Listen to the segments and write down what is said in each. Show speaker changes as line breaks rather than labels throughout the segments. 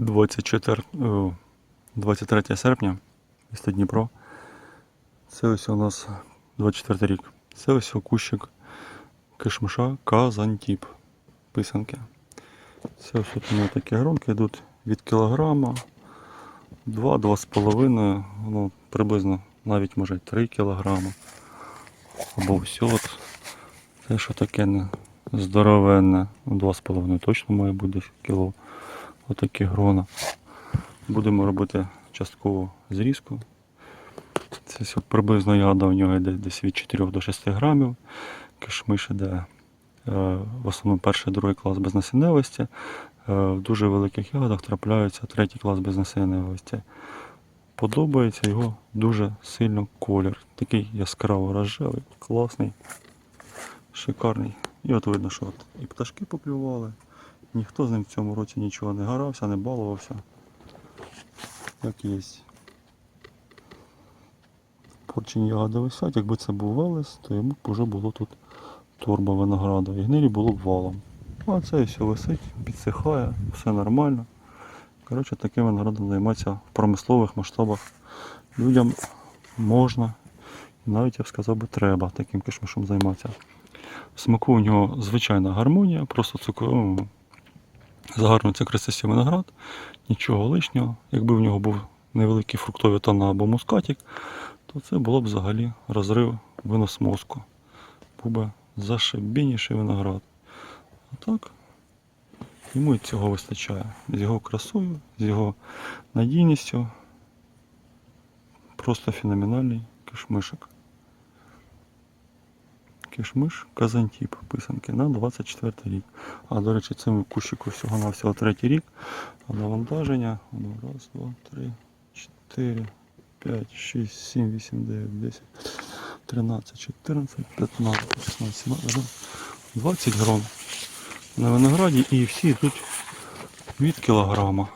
24, 23 серпня, місто Дніпро. Це ось у нас 24 рік. Це ось кущик кишмиша Казантіп. Писанки. Це ось у мене такі гронки йдуть від кілограма 2-2,5, ну, приблизно навіть може 3 кілограма. Або все от. Те, що таке не здоровенне, ну, 2,5 точно має бути кіло. Отакі грона. Будемо робити часткову зрізку. Це приблизно ягода у нього йде десь від 4 до 6 грамів. Кишмиш іде е, в основному перший другий клас безнасінневості. Е, В дуже великих ягодах трапляється третій клас безнасінневості. Подобається його дуже сильно колір. Такий яскраво рожевий, класний, шикарний. І от видно, що от і пташки поклювали. Ніхто з ним в цьому році нічого не гарався, не балувався. Як є. Порчені ягоди висять, якби це був велес, то йому б вже було тут торба винограду. І гнилі було б валом. А це і все висить, підсихає, все нормально. Коротше, таким виноградом займатися в промислових масштабах людям можна. Навіть я б сказав би треба таким кишмишом займатися. Смаку у нього звичайна гармонія, просто цукор, ну, це красивий виноград, нічого лишнього. Якби в нього був невеликий фруктовий тона або мускатик, то це було б взагалі розрив винос мозку. Був би зашибініший виноград. А так, йому і цього вистачає. З його красою, з його надійністю. Просто феноменальний кишмишик. Кишмиш Казантіп писанки на 24 рік. А до речі, цьому кущику всього на всього третій рік. А навантаження. Раз, два, три, чотири, п'ять, шість, сім, вісім, дев'ять, десять, тринадцять, чотирнадцять, п'ятнадцять, шістнадцять, сімнадцять, 20 грам на винограді і всі йдуть від кілограма.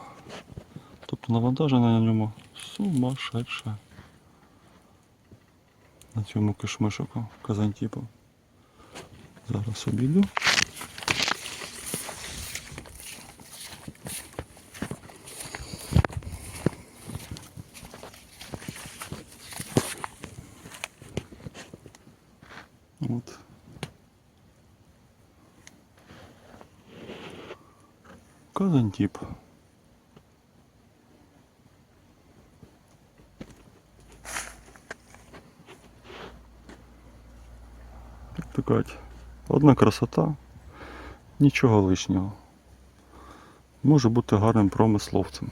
Тобто навантаження на ньому сумасшедше. На цьому кишмишику казантіпу. Зараз обійду. От. Казантіп. Як то кажуть, одна красота, нічого лишнього. Може бути гарним промисловцем.